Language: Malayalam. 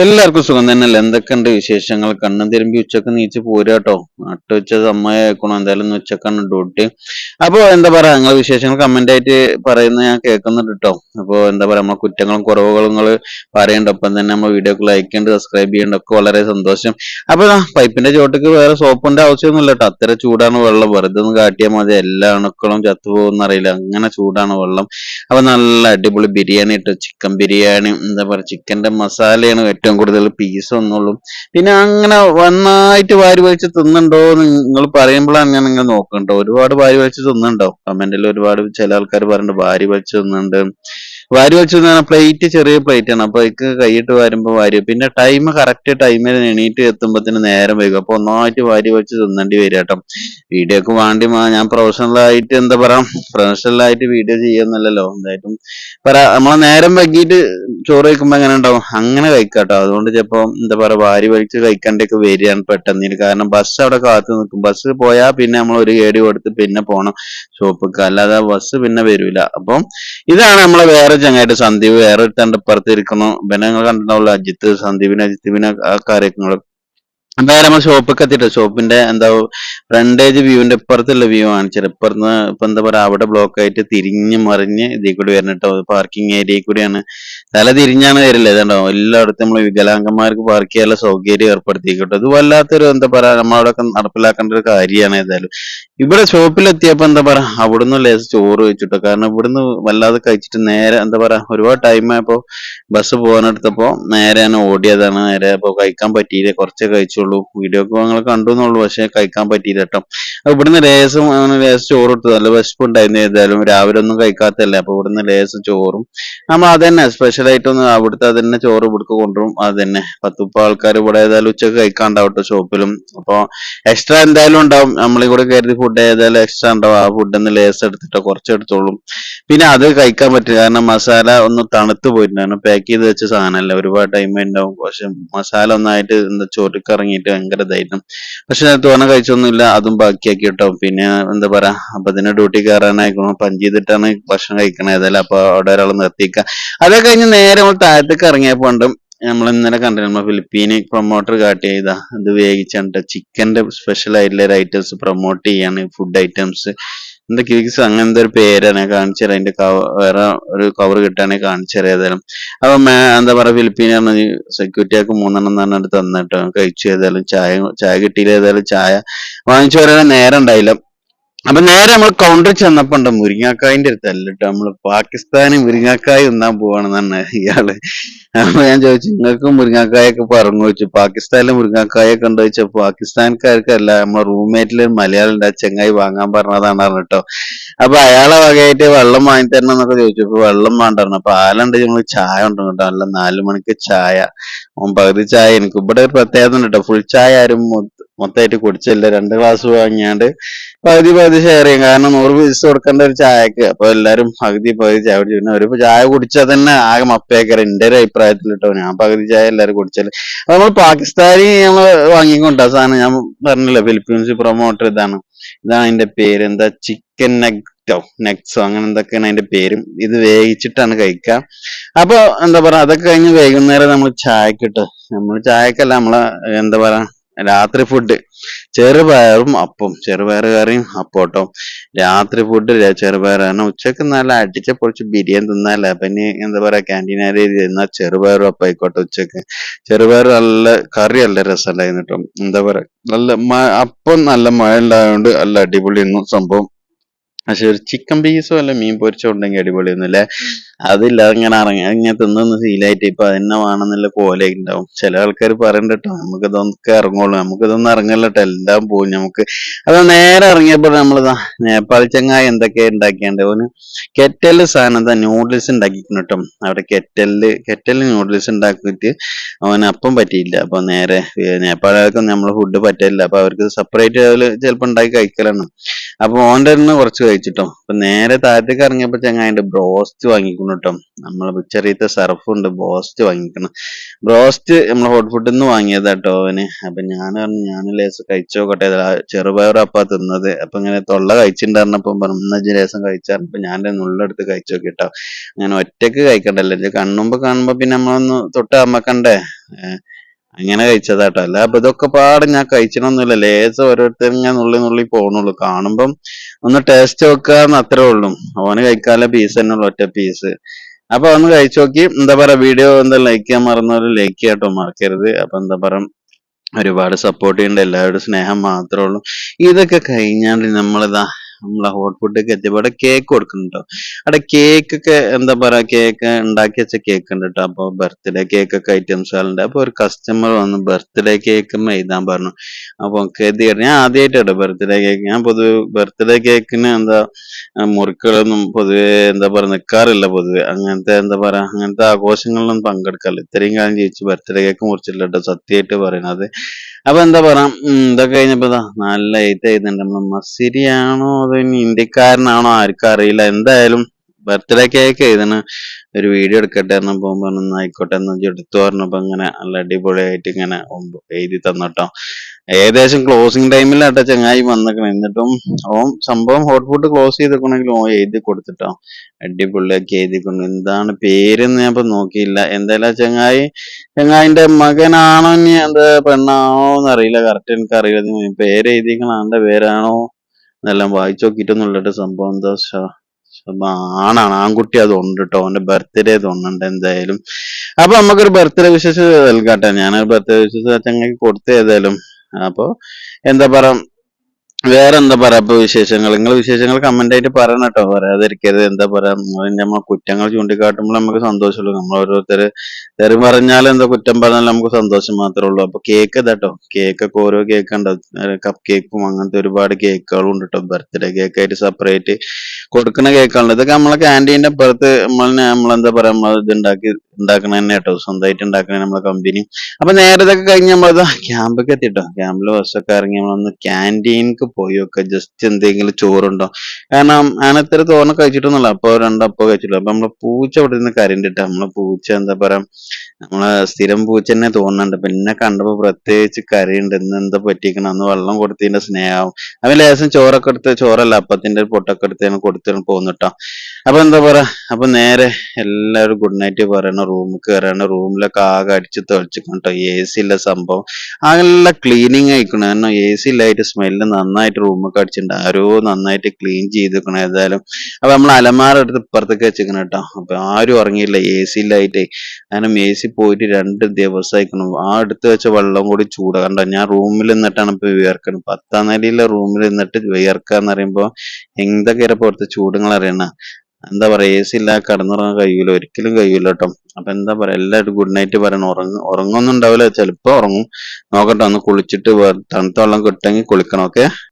എല്ലാവർക്കും സുഖം തന്നെയല്ലേ? എന്തൊക്കെയുണ്ട് വിശേഷങ്ങൾ? കണ്ണും തിരുമ്പി ഉച്ചയ്ക്ക് നീച്ച് പോരുക കേട്ടോ. നട്ട് വെച്ച സമയമായിക്കണോ എന്തായാലും ഉച്ചക്കാണ് ഡ്യൂട്ടി. അപ്പോൾ എന്താ പറയാ നിങ്ങൾ വിശേഷങ്ങൾ കമന്റ് ആയിട്ട് പറയുന്നത് ഞാൻ കേൾക്കുന്നുണ്ട് കേട്ടോ. അപ്പോൾ എന്താ പറയാ നമ്മളെ കുറ്റങ്ങളും കുറവുകളും നിങ്ങൾ പറയണ്ട. ഒപ്പം തന്നെ നമ്മൾ വീഡിയോക്ക് ലൈക്ക് ചെയ്യേണ്ട സബ്സ്ക്രൈബ് ചെയ്യേണ്ട ഒക്കെ വളരെ സന്തോഷം. അപ്പോൾ പൈപ്പിന്റെ ചോട്ടക്ക് വേറെ സോപ്പിന്റെ ആവശ്യമൊന്നുമില്ല കേട്ടോ. അത്ര ചൂടാണ് വെള്ളം. വെറുതെ ഒന്ന് കാട്ടിയാൽ മതി. എല്ലാ അണുക്കളും ചത്തുപോകുന്ന അറിയില്ല. അങ്ങനെ ചൂടാണ് വെള്ളം. അപ്പൊ നല്ല അടിപൊളി ബിരിയാണി കേട്ടോ. ചിക്കൻ ബിരിയാണി. എന്താ പറയാ ചിക്കന്റെ മസാലയാണ് ഏറ്റവും കൂടുതൽ പീസ് ഒന്നുള്ളൂ. പിന്നെ അങ്ങനെ നന്നായിട്ട് വാരി വലിച്ച് തിന്നുണ്ടോ നിങ്ങൾ പറയുമ്പോഴാണ് ഞാൻ നിങ്ങൾ നോക്കുന്നുണ്ടോ ഒരുപാട് വാരി വലിച്ച് തിന്നുണ്ടോ? കമന്റിൽ ഒരുപാട് ചില ആൾക്കാർ പറയുന്നുണ്ട് വാരി വലിച്ച് തിന്നുന്നുണ്ട്. വാരി വെച്ചു പ്ലേറ്റ് ചെറിയ പ്ലേറ്റ് ആണ്. അപ്പൊ അതിക്ക് കൈയിട്ട് വാരുമ്പോ വാരി പിന്നെ ടൈം കറക്റ്റ് ടൈമിൽ എണീറ്റ് എത്തുമ്പോഴത്തേന് നേരം വൈകും. അപ്പൊ ഒന്നായിട്ട് വാരി വെച്ച് തിന്നേണ്ടി വരും കേട്ടോ. വീഡിയോക്ക് വേണ്ടി ഞാൻ പ്രൊഫഷണൽ ആയിട്ട് എന്താ പറയാ? പ്രൊഫഷണൽ ആയിട്ട് വീഡിയോ ചെയ്യുന്നല്ലോ എന്തായാലും പറ നമ്മളെ നേരം വൈകിട്ട് ചോറ് കഴിക്കുമ്പോ എങ്ങനെ ഉണ്ടാവും? അങ്ങനെ കഴിക്കാട്ടോ അതുകൊണ്ട് ചിലപ്പോ എന്താ പറയാ വാരി വലിച്ച് കഴിക്കാണ്ടൊക്കെ വരികയാണ് പെട്ടെന്ന്. കാരണം ബസ് അവിടെ കാത്തു നിൽക്കും. ബസ് പോയാൽ പിന്നെ നമ്മൾ ഒരു ഗേഡി കൊടുത്ത് പിന്നെ പോകണം ഷോപ്പിക്ക് അല്ലാതെ ബസ് പിന്നെ വരൂല. അപ്പം ഇതാണ് നമ്മളെ വേറെ ചങ്ങായിട്ട് സന്ദീപ് വേറെ ഒരുത്തണ്ട് ഇപ്പുറത്ത് ഇരിക്കുന്നു. പിന്നെ നിങ്ങൾ കണ്ടിട്ടുണ്ടാവുള്ളൂ അജിത്ത് സന്ദീപിനെ അജിത്തിനെ ആ കാര്യങ്ങൾ വേറെ നമ്മൾ ഷോപ്പൊക്കെ എത്തിയിട്ട് ഷോപ്പിന്റെ എന്താ ഫ്രണ്ടേജ് വ്യൂവിന്റെ ഇപ്പുറത്തുള്ള വ്യൂ ആണ് ഇപ്പുറത്ത് ഇപ്പൊ എന്താ പറയാ അവിടെ ബ്ലോക്ക് ആയിട്ട് തിരിഞ്ഞ് മറിഞ്ഞ് ഇതിൽ കൂടി വരുന്നിട്ടോ പാർക്കിംഗ് ഏരിയയിൽ കൂടിയാണ്. തല തിരിഞ്ഞാണ് വരില്ല ഇതുണ്ടോ? എല്ലായിടത്തും നമ്മൾ വികലാംഗന്മാർക്ക് പാർക്ക് ചെയ്യാനുള്ള സൗകര്യം ഏർപ്പെടുത്തിയിട്ടോ ഇത് വല്ലാത്തൊരു എന്താ പറയാ നമ്മളവിടെ നടപ്പിലാക്കേണ്ട ഒരു കാര്യമാണ് ഏതായാലും. ഇവിടെ ഷോപ്പിലെത്തിയപ്പോ എന്താ പറയാ അവിടുന്ന് ലേസ് ചോറ് വെച്ചിട്ടോ കാരണം ഇവിടുന്ന് വല്ലാതെ കഴിച്ചിട്ട് നേരെ എന്താ പറയാ ഒരുപാട് ടൈം ആയപ്പോ ബസ് പോകാനെടുത്തപ്പോ നേരെ ഞാൻ ഓടിയതാണ്. നേരെ അപ്പൊ കഴിക്കാൻ പറ്റിയില്ല. കുറച്ചേ കഴിച്ചുള്ളൂ. വീഡിയോ ഒക്കെ ഞങ്ങൾ കണ്ടു എന്നുള്ളൂ. പക്ഷെ കഴിക്കാൻ പറ്റിയില്ല കേട്ടോ. ഇവിടുന്ന് ലേസം അങ്ങനെ ലേസ് ചോറ് ഇട്ടു നല്ല വിശപ്പ് ഉണ്ടായിരുന്നു ഏതായാലും. രാവിലെ ഒന്നും കഴിക്കാത്തല്ലേ അപ്പൊ ഇവിടുന്ന് ലേസ് ചോറും. നമ്മൾ അതന്നെ സ്പെഷ്യൽ ആയിട്ടൊന്ന് അവിടുത്തെ അതന്നെ ചോറ് ഇവിടുക്ക് കൊണ്ടുവരും. അതന്നെ. പത്തുപ്പ ആൾക്കാർ ഇവിടെ ഏതായാലും ഉച്ചയ്ക്ക് കഴിക്കാണ്ടാവും ട്ടോ ഷോപ്പിലും അപ്പൊ എക്സ്ട്രാ എന്തായാലും ഉണ്ടാവും. നമ്മളീ കൂടെ കരുതി ഫുഡ് ഏതായാലും എക്സ്ട്രാ ഉണ്ടാവും. ആ ഫുഡ് ഒന്ന് ലേസ് എടുത്തിട്ടോ കുറച്ച് എടുത്തോളും. പിന്നെ അത് കഴിക്കാൻ പറ്റില്ല. കാരണം മസാല ഒന്ന് തണുത്ത് പോയിട്ടുണ്ടായിരുന്നു. പാക്ക് ചെയ്ത് വെച്ച സാധനമല്ല. ഒരുപാട് ടൈം ഉണ്ടാവും. പക്ഷെ മസാല ഒന്നായിട്ട് എന്താ ചോറിക്ക് ഇറങ്ങിയിട്ട് ഭയങ്കര ഇതായിരുന്നു. പക്ഷെ തോന കഴിച്ചൊന്നുമില്ല അതും ബാക്കിയാക്കി കേട്ടോ. പിന്നെ എന്താ പറയാ അപ്പൊ ഇതിന് ഡ്യൂട്ടി കയറാനായിക്കണു. പഞ്ച് ചെയ്തിട്ടാണ് ഭക്ഷണം കഴിക്കണത് ഏതായാലും അപ്പൊ അവിടെ ഒരാൾ നിർത്തിക്ക അതൊക്കെ കഴിഞ്ഞ് നേരെ നമ്മൾ താഴത്തേക്ക് ഇറങ്ങിയപ്പോ നമ്മൾ ഇന്നലെ കണ്ടിരുന്നു നമ്മൾ ഫിലിപ്പീന് പ്രൊമോട്ടർ കാട്ടി ചെയ്താ. അത് വേവിച്ചിട്ട് ചിക്കന്റെ സ്പെഷ്യൽ ആയിട്ടുള്ള ഒരു ഐറ്റംസ് പ്രൊമോട്ട് ചെയ്യാണ് ഫുഡ് ഐറ്റംസ് എന്താ കിക്സ് അങ്ങനത്തെ ഒരു പേരാണ് കാണിച്ചത് അതിന്റെ കവർ വേറെ ഒരു കവർ കിട്ടുകയാണെങ്കിൽ കാണിച്ചു തരാം ഏതായാലും. അപ്പൊ എന്താ പറയാ ഫിലിപ്പീനാണ് സെക്യൂരിറ്റിയാക്ക് മൂന്നെണ്ണം പറഞ്ഞിട്ട് തന്നിട്ട് കഴിച്ചു ഏതായാലും. ചായ ചായ കിട്ടിയില്ല ഏതായാലും ചായ. വാങ്ങിച്ചു വരാൻ നേരം ഉണ്ടായില്ല. അപ്പൊ നേരെ നമ്മൾ കൗണ്ടർ ചെന്നപ്പോ ഉണ്ട് മുരിങ്ങാക്കായിന്റെ അടുത്ത് കേട്ടോ നമ്മൾ പാകിസ്ഥാന് മുരിങ്ങാക്കായ ഒന്നാൻ പോവാണെന്നാണ് ഇയാൾ. അപ്പൊ ഞാൻ ചോദിച്ചു നിങ്ങൾക്ക് മുരിങ്ങാക്കായൊക്കെ പറഞ്ഞു വെച്ചു. പാകിസ്ഥാനിലെ മുരിങ്ങാക്കായൊക്കെ ഉണ്ട്? വെച്ചാൽ പാകിസ്ഥാൻകാർക്കല്ല. നമ്മളെ റൂംമേറ്റിൽ മലയാളം ഉണ്ട് ചെങ്ങായി വാങ്ങാൻ പറഞ്ഞതാണ് പറഞ്ഞിട്ടോ. അപ്പൊ അയാളെ വകയായിട്ട് വെള്ളം വാങ്ങി തരണം എന്നൊക്കെ ചോദിച്ചു. അപ്പൊ വെള്ളം വേണ്ടായിരുന്നു അപ്പൊ ആലുണ്ട് നമ്മൾ ചായ ഉണ്ട് കേട്ടോ. നല്ല നാലു മണിക്ക് ചായ. പകുതി ചായ എനിക്ക്. ഇവിടെ ഒരു പ്രത്യേകത ഉണ്ട് കേട്ടോ. ഫുൾ ചായ ആരും മൊത്തമായിട്ട് കുടിച്ചില്ല? രണ്ട് ഗ്ലാസ് വാങ്ങിയാണ്ട് പകുതി പകുതി ഷെയർ ചെയ്യും. കാരണം നൂറ് പീസ് കൊടുക്കേണ്ട ഒരു ചായക്ക്. അപ്പൊ എല്ലാരും പകുതി പകുതി ചായ കുടിച്ചു പിന്നെ ഒരു ചായ കുടിച്ചാൽ തന്നെ ആകെ മപ്പേക്കറ എന്റെ ഒരു അഭിപ്രായത്തിൽ കേട്ടോ. ഞാൻ പകുതി ചായ എല്ലാരും കുടിച്ചല്ലേ. അപ്പൊ നമ്മൾ പാകിസ്ഥാനി നമ്മൾ വാങ്ങിക്കൊണ്ടാ സാധനം. ഞാൻ പറഞ്ഞില്ല ഫിലിപ്പീൻസ് പ്രൊമോട്ടർ ഇതാണ്. ഇതാണ് അതിന്റെ പേര്. എന്താ? ചിക്കൻ നെക്റ്റോ നെക്സോ അങ്ങനെ എന്തൊക്കെയാണ് അതിന്റെ പേരും. ഇത് വേവിച്ചിട്ടാണ് കഴിക്കുക അപ്പൊ എന്താ പറയാ അതൊക്കെ കഴിഞ്ഞ് വൈകുന്നേരം നമ്മൾ ചായക്കിട്ട് നമ്മൾ ചായക്കല്ല നമ്മളെ എന്താ പറയാ രാത്രി ഫുഡ് ചെറുപയറും അപ്പം ചെറുപയർ കറിയും അപ്പോട്ടോ രാത്രി ഫുഡ് ചെറുപയർ കാരണം ഉച്ചയ്ക്ക് നല്ല അടിച്ച പൊളിച്ച് ബിരിയാണി തിന്നാലേ ഇനി എന്താ പറയാ ക്യാന്റീനാരി തിന്നാൽ ചെറുപയറും അപ്പം ആയിക്കോട്ടെ ഉച്ചയ്ക്ക്. ചെറുപയർ നല്ല കറി നല്ല രസമുണ്ടായിരുന്നു കേട്ടോ. എന്താ പറയാ നല്ല അപ്പം നല്ല മഴ ഉണ്ടായതുകൊണ്ട് നല്ല അടിപൊളിയായിരുന്നു സംഭവം. പക്ഷെ ഒരു ചിക്കൻ പീസോ അല്ല മീൻ പൊരിച്ചോ ഉണ്ടെങ്കിൽ അടിപൊളിയൊന്നും അല്ലേ അതില്ല ഇങ്ങനെ ഇറങ്ങി ഇങ്ങനെ തിന്നൊന്ന് ഫീലായിട്ട് ഇപ്പൊ അതെന്നെ വേണമെന്നുള്ള പോലെ ഉണ്ടാവും ചില ആൾക്കാർ പറയണ്ട കേട്ടോ നമുക്ക് ഇതൊക്കെ ഇറങ്ങുള്ളൂ നമുക്ക് ഇതൊന്നും ഇറങ്ങല്ല കേട്ടോ എല്ലാം പോകും നമുക്ക്. അത് നേരെ ഇറങ്ങിയപ്പോൾ നമ്മൾ നേപ്പാളി ചങ്ങായി എന്തൊക്കെ ഉണ്ടാക്കിയാണ്ട് ഓന് കെറ്റൽ സാധനം എന്താ നൂഡിൽസ് ഉണ്ടാക്കിക്കണം കേട്ടോ അവിടെ കെറ്റലിൽ കെറ്റലിൽ നൂഡിൽസ് ഉണ്ടാക്കിയിട്ട് അവന് അപ്പം പറ്റിയില്ല. അപ്പൊ നേരെ നേപ്പാളികൾക്കൊന്നും നമ്മളെ ഫുഡ് പറ്റില്ല അപ്പൊ അവർക്ക് സെപ്പറേറ്റ് ചിലപ്പോൾ ഉണ്ടാക്കി കഴിക്കലാണ്. അപ്പൊ ഓന്റെ നിന്ന് കുറച്ച് കഴിച്ചിട്ടോ. അപ്പൊ നേരെ താഴത്തേക്ക് ഇറങ്ങിയപ്പോ ചങ്ങായിന്റെ ബ്രോസ്റ്റ് വാങ്ങിക്കണം കേട്ടോ. നമ്മളെ ചെറിയത്തെ സർഫുണ്ട് ബ്രോസ്റ്റ് വാങ്ങിക്കണം. ബ്രോസ്റ്റ് നമ്മളെ ഹോട്ട് ഫുഡിൽ നിന്ന് വാങ്ങിയതാ കേട്ടോ അവന്. അപ്പൊ ഞാൻ പറഞ്ഞു ഞാൻ ലേസം കഴിച്ചോക്കട്ടെ നോക്കട്ടെ. ചെറുപയറും അപ്പാ തിന്നത്. അപ്പൊ ഇങ്ങനെ തൊള്ള കഴിച്ചിട്ടുണ്ടായിരുന്നപ്പോ പറഞ്ഞു "എന്നാ ഇജ്ജ് ലേസം കഴിച്ചാൽ അപ്പൊ ഞാൻ നുള്ളെടുത്ത് കഴിച്ചു നോക്കിട്ടോ അങ്ങനെ ഒറ്റയ്ക്ക് കഴിക്കണ്ടല്ലോ. കണ്ണുമ്പോ കാണുമ്പോ പിന്നെ നമ്മളൊന്ന് തൊട്ട് അമ്മക്കണ്ടേ? അങ്ങനെ കഴിച്ചതാട്ടോ. അല്ല അപ്പൊ ഇതൊക്കെ പാടെ ഞാൻ കഴിച്ചണൊന്നുമില്ല. ലേസ് ഓരോരുത്തർ ഞാൻ നുള്ളി നുള്ളി പോകണുള്ളൂ കാണുമ്പം ഒന്ന് ടേസ്റ്റ് നോക്കാന്ന് അത്രേ ഉള്ളൂ. ഓന് കഴിക്കാനുള്ള പീസ് തന്നെ ഉള്ളു ഒറ്റ പീസ് അപ്പൊ ഒന്ന് കഴിച്ചു നോക്കി. എന്താ പറയാ വീഡിയോ എന്താ ലൈക്ക് ചെയ്യാൻ മറന്നവര് ലൈക്ക് ചെയ്യാട്ടോ മറക്കരുത്. അപ്പൊ എന്താ പറയാ ഒരുപാട് സപ്പോർട്ട് ചെയ്യേണ്ട. എല്ലാവരുടെ സ്നേഹം മാത്രമേ ഉള്ളൂ. ഇതൊക്കെ കഴിഞ്ഞാണ്ട് നമ്മളിതാ നമ്മളെ ഹോട്ട് ഫുഡൊക്കെ എത്തിയപ്പോൾ അവിടെ കേക്ക് കൊടുക്കുന്നുണ്ടോ അവിടെ കേക്ക് ഒക്കെ എന്താ പറയാ കേക്ക് ഉണ്ടാക്കി വെച്ച കേക്ക് ഉണ്ട് കേട്ടോ. അപ്പൊ ബർത്ത്ഡേ കേക്ക് ഒക്കെ ഐറ്റംസ് ഉണ്ട് അപ്പൊ ഒരു കസ്റ്റമർ വന്ന് ബർത്ത്ഡേ കേക്ക് എഴുതാൻ പറഞ്ഞു. അപ്പൊ കരുതി ഞാൻ ആദ്യമായിട്ടാണ് ബർത്ത്ഡേ കേക്ക് ഞാൻ പൊതുവെ ബർത്ത്ഡേ കേക്കിന് എന്താ മുറികളൊന്നും പൊതുവെ എന്താ പറയാ നിൽക്കാറില്ല പൊതുവെ. അങ്ങനത്തെ എന്താ പറയാ അങ്ങനത്തെ ആഘോഷങ്ങളിലൊന്നും പങ്കെടുക്കാറില്ല. ഇത്രയും കാലം ജീവിച്ച് ബർത്ത്ഡേ കേക്ക് മുറിച്ചില്ല കേട്ടോ സത്യമായിട്ട് പറയണത്. അപ്പൊ എന്താ പറയാ ഇതൊക്കെ കഴിഞ്ഞപ്പോ നല്ല ഐറ്റം എഴുതുന്നുണ്ട് നമ്മളെ മസിരിയാണോ അതോ ഇനി ഇന്ത്യക്കാരനാണോ ആർക്കും അറിയില്ല. എന്തായാലും ബർത്ത്ഡേ കേക്ക് എഴുതണ ഒരു വീഡിയോ എടുക്കട്ടെ എന്ന് ഓൻ പറഞ്ഞു "എന്നാ ആയിക്കോട്ടെ എന്ന് എടുത്തു പറഞ്ഞപ്പോ ഇങ്ങനെ നല്ല അടിപൊളിയായിട്ട് ഇങ്ങനെ എഴുതി തന്നിട്ടോ. ഏകദേശം ക്ലോസിങ് ടൈമിലാട്ടോ ചങ്ങായി വന്നിക്കണം. എന്നിട്ടും ഓം സംഭവം ഹോട്ട് ഫുഡ് ക്ലോസ് ചെയ്തിക്കണമെങ്കിൽ ഓ എഴുതി കൊടുത്തിട്ടോ. അടിപൊളിയാക്കി എഴുതിക്കൊണ്ട് എന്താണ് പേരെന്ന് ഞാൻ ഇപ്പൊ നോക്കിയില്ല. എന്തായാലും ചങ്ങായി ചങ്ങായിന്റെ മകനാണോ ഇനി എന്താ പെണ്ണാണോ എന്നറിയില്ല. കറക്റ്റ് എനിക്ക് അറിയില്ല. പേര് എഴുതിക്കണ ആളുടെ പേരാണോ എന്നെല്ലാം വായിച്ചു നോക്കിയിട്ടൊന്നുമില്ല സംഭവം എന്താ ആണാണ്. ആൺകുട്ടി അത് ഉണ്ട് കേട്ടോ അവന്റെ ബർത്ത്ഡേ തോന്നുന്നുണ്ട് എന്തായാലും. അപ്പൊ നമുക്കൊരു ബർത്ത്ഡേ വിശേഷം നൽകാട്ടെ ഞാനൊരു ബർത്ത്ഡേ വിശേഷം ചങ്ങായിക്ക് കൊടുത്തു ഏതായാലും. അപ്പൊ എന്താ പറയാ വേറെ എന്താ പറയാ? ഇപ്പൊ വിശേഷങ്ങൾ. നിങ്ങൾ വിശേഷങ്ങൾ കമന്റ് ആയിട്ട് പറയണം കേട്ടോ. പറയാതിരിക്കരുത്. എന്താ പറയാ? നമ്മൾ കുറ്റങ്ങൾ ചൂണ്ടിക്കാട്ടുമ്പോൾ നമുക്ക് സന്തോഷമുള്ളൂ. നമ്മൾ ഓരോരുത്തര് തെറി പറഞ്ഞാൽ എന്താ കുറ്റം പറഞ്ഞാൽ നമുക്ക് സന്തോഷം മാത്രമേ ഉള്ളൂ. അപ്പൊ കേക്ക് ഇതാട്ടോ കേക്കൊക്കെ ഓരോ കേക്ക് ഉണ്ട് കപ്പ് കേക്കും അങ്ങനത്തെ ഒരുപാട് കേക്കുകളും ഉണ്ട് കേട്ടോ ബർത്ത്ഡേ കേക്ക് ആയിട്ട് സെപ്പറേറ്റ് കൊടുക്കുന്ന കേക്കുകളുണ്ട് ഇതൊക്കെ നമ്മളെ ക്യാന്റീന്റെ അപ്പുറത്ത് നമ്മൾ നമ്മളെന്താ പറയാ? നമ്മൾ ഇത് ഉണ്ടാക്കി ഉണ്ടാക്കണ തന്നെ കേട്ടോ. സ്വന്തമായിട്ട് ഉണ്ടാക്കണ നമ്മളെ കമ്പനി അപ്പൊ നേരെ ഇതൊക്കെ കഴിഞ്ഞ് നമ്മളത് ക്യാമ്പൊക്കെ എത്തിട്ടോ. ക്യാമ്പിൽ ബസ്സൊക്കെ ഇറങ്ങി നമ്മളൊന്ന് ക്യാന്റീനിക്ക് പോയി ഒക്കെ ജസ്റ്റ് എന്തെങ്കിലും ചോറുണ്ടോ? കാരണം ഇത്ര തോന്നെ കഴിച്ചിട്ടൊന്നുമില്ല. അപ്പൊ രണ്ടപ്പോ കഴിച്ചിട്ടുള്ളൂ. അപ്പൊ നമ്മളെ പൂച്ച അവിടെ നിന്ന് കരണ്ടിട്ട് നമ്മളെ പൂച്ച എന്താ പറയാ നമ്മളെ സ്ഥിരം പൂച്ച തന്നെ തോന്നുന്നുണ്ട്. പിന്നെ കണ്ടപ്പോ പ്രത്യേകിച്ച് കരയുണ്ട് ഇന്ന് എന്താ പറ്റിക്കണം അന്ന് വെള്ളം കൊടുത്തതിന്റെ സ്നേഹം. അവൻ ലേശം ചോറൊക്കെ എടുത്ത് ചോറല്ല അപ്പത്തിന്റെ പൊട്ടൊക്കെ എടുത്ത് കൊടുത്തിട്ട് പോന്നിട്ടോ അപ്പൊ എന്താ പറയാ അപ്പൊ നേരെ എല്ലാവരും ഗുഡ് നൈറ്റ് പറയണ റൂമിൽ കയറാണ് റൂമിലൊക്കെ ആകെ അടിച്ച് തെളിച്ചിട്ടോ എ സി ഇല്ല സംഭവം. നല്ല ക്ലീനിങ് ആയിക്കണം. കാരണം എ സി ഇല്ലായിട്ട് സ്മെല്ല് നന്നായിട്ട് റൂമൊക്കെ അടിച്ചിട്ടുണ്ട് ആരോ നന്നായിട്ട് ക്ലീൻ ചെയ്തിരിക്കണം ഏതായാലും. അപ്പൊ നമ്മൾ അലമാര എടുത്ത് ഇപ്പുറത്തേക്ക് വെച്ചിരിക്കണം കേട്ടോ. അപ്പൊ ആരും ഇറങ്ങിയില്ല എ സി ഇല്ലായിട്ട് കാരണം എ സി പോയിട്ട് രണ്ട് ദിവസമായിക്കണം ആ എടുത്ത് വെച്ച വെള്ളം കൂടി ചൂട്. കണ്ടോ ഞാൻ റൂമിൽ നിന്നിട്ടാണ് ഇപ്പൊ വിയർക്കണം. പത്താം നിലയിലെ റൂമിൽ നിന്നിട്ട് വിയർക്കാന്ന് പറയുമ്പോ എന്തൊക്കെ പുറത്ത് ചൂടുകൾ അറിയണ എന്താ പറയാ എ സി ഇല്ലാതെ കിടന്നുറങ്ങാൻ കഴിയൂല ഒരിക്കലും കഴിയൂല കേട്ടോ അപ്പൊ എന്താ പറയാ എല്ലാവരും ഗുഡ് നൈറ്റ് പറയണം. ഉറങ്ങ ഉറങ്ങൊന്നും ഉണ്ടാവില്ല ചിലപ്പോ ഉറങ്ങും. നോക്കട്ടെ ഒന്ന് കുളിച്ചിട്ട് തണുത്ത വെള്ളം കിട്ടുമെങ്കിൽ കുളിക്കണം ഓക്കെ